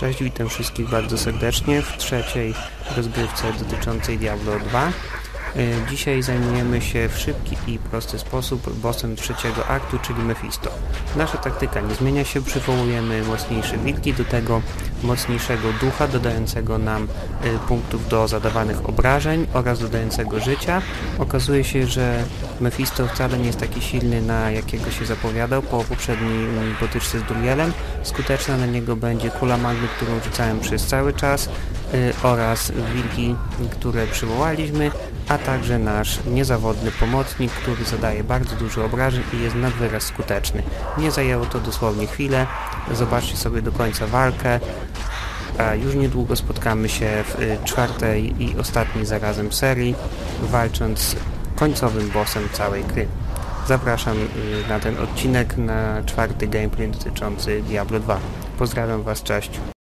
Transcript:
Cześć, witam wszystkich bardzo serdecznie w trzeciej rozgrywce dotyczącej Diablo 2. Y, Dzisiaj zajmujemy się w szybki i prosty sposób bossem trzeciego aktu, czyli Mephisto. Nasza taktyka nie zmienia się, przywołujemy mocniejsze wilki, do tego mocniejszego ducha, dodającego nam y, punktów do zadawanych obrażeń oraz dodającego życia. Okazuje się, że Mephisto wcale nie jest taki silny, na jakiego się zapowiadał po poprzedniej potyczce z Durielem. Skuteczna na niego będzie kula magmy, którą rzucałem przez cały czas oraz wilki, które przywołaliśmy, a także nasz niezawodny pomocnik, który zadaje bardzo dużo obrażeń i jest nad wyraz skuteczny. Nie zajęło to dosłownie chwilę. Zobaczcie sobie do końca walkę. A już niedługo spotkamy się w y, czwartej i ostatniej zarazem serii, walcząc z końcowym bossem całej gry. Zapraszam y, na ten odcinek, na czwarty gameplay dotyczący Diablo 2. Pozdrawiam Was, cześć.